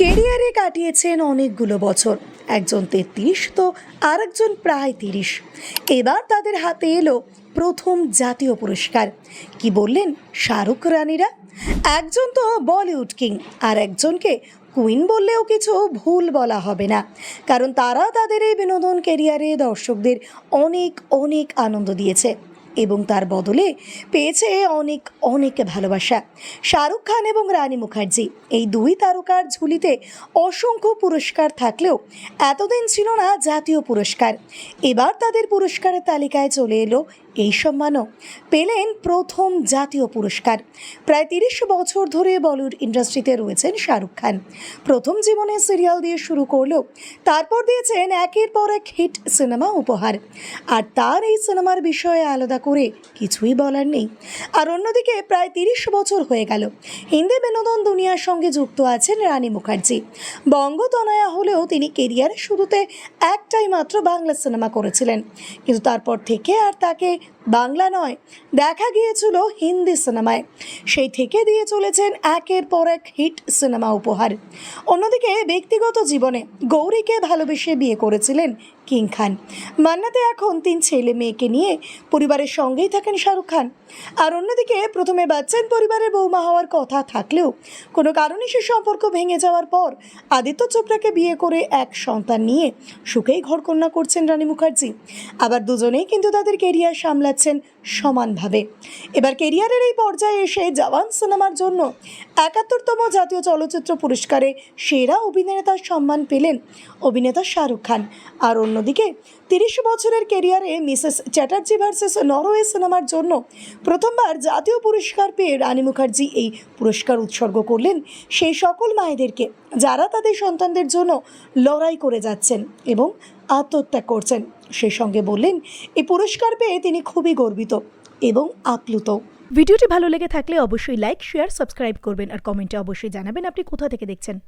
কেরিয়ারে কাটিয়েছেন অনেকগুলো বছর। একজন তেত্রিশ তো আর একজন প্রায় তিরিশ। এবার তাদের হাতে এলো প্রথম জাতীয় পুরস্কার। কি বললেন শাহরুখ রানীরা? একজন তো বলিউড কিং, আর একজনকে কুইন বললেও কিছু ভুল বলা হবে না। কারণ তারা তাদের এই বিনোদন কেরিয়ারে দর্শকদের অনেক অনেক আনন্দ দিয়েছে। এবং তার বদলে পেয়েছে অনেক অনেক ভালোবাসা। শাহরুখ খান এবং রানী মুখার্জি, এই দুই তারকার ঝুলিতে অসংখ্য পুরস্কার থাকলেও এতদিন ছিল না জাতীয় পুরস্কার। এবার তাদের পুরস্কারের তালিকায় চলে এলো এই সম্মানও। পেলেন প্রথম জাতীয় পুরস্কার। প্রায় তিরিশ বছর ধরে বলিউড ইন্ডাস্ট্রিতে রয়েছেন শাহরুখ খান। প্রথম জীবনে সিরিয়াল দিয়ে শুরু করলেও তারপর দিয়েছেন একের পর এক হিট সিনেমা উপহার। আর তার এই সিনেমার বিষয়ে আলাদা করে কিছুই বলার নেই। আর অন্যদিকে প্রায় তিরিশ বছর হয়ে গেল। হিন্দি বিনোদন দুনিয়ার সঙ্গে যুক্ত আছেন রানী মুখার্জি। বঙ্গতনয়া হলেও তিনি কেরিয়ারের শুরুতে একটাই মাত্র বাংলা সিনেমা করেছিলেন। কিন্তু তারপর থেকে আর তাকে বাংলা নয়, দেখা গিয়েছিল হিন্দি সিনেমায়। সেই থেকে দিয়ে চলেছেন একের পর এক হিট সিনেমা উপহার। অন্যদিকে ব্যক্তিগত জীবনে গৌরীকে ভালোবেসে বিয়ে করেছিলেন কিং খান। মান্নাতে এখন তিন ছেলে মেয়েকে নিয়ে পরিবারের সঙ্গেই থাকেন শাহরুখ খান। আর অন্যদিকে প্রথমে বাচ্চান পরিবারের বৌমা হওয়ার কথা থাকলেও কোনো কারণে সে সম্পর্ক ভেঙে যাওয়ার পর আদিত্য চোপড়াকে বিয়ে করে এক সন্তান নিয়ে সুখেই ঘরকন্যা করছেন রানী মুখার্জি। আবার দুজনেই কিন্তু তাদের কেরিয়ার সামলাচ্ছেন সমানভাবে। এবার কেরিয়ারের এই পর্যায়ে এসে জওয়ান সিনেমার জন্য একাত্তরতম জাতীয় চলচ্চিত্র পুরস্কারে সেরা অভিনেতার সম্মান পেলেন অভিনেতা শাহরুখ খান। আর অন্যদিকে তিরিশ বছরের কেরিয়ারে মিসেস চ্যাটার্জি ভার্সেস নরওয়ে সিনেমার জন্য প্রথমবার জাতীয় পুরস্কার পেয়ে রানী মুখার্জি এই পুরস্কার উৎসর্গ করলেন সেই সকল মায়েদেরকে যারা তাদের সন্তানদের জন্য লড়াই করে যাচ্ছেন এবং আত্মহত্যা করছেন। সেই সঙ্গে বললেন এই পুরস্কার পেয়ে তিনি খুবই গর্বিত এবং আপ্লুত। ভিডিওটি ভালো লেগে থাকলে অবশ্যই লাইক, শেয়ার, সাবস্ক্রাইব করবেন আর কমেন্টে অবশ্যই জানাবেন আপনি কোথা থেকে দেখছেন।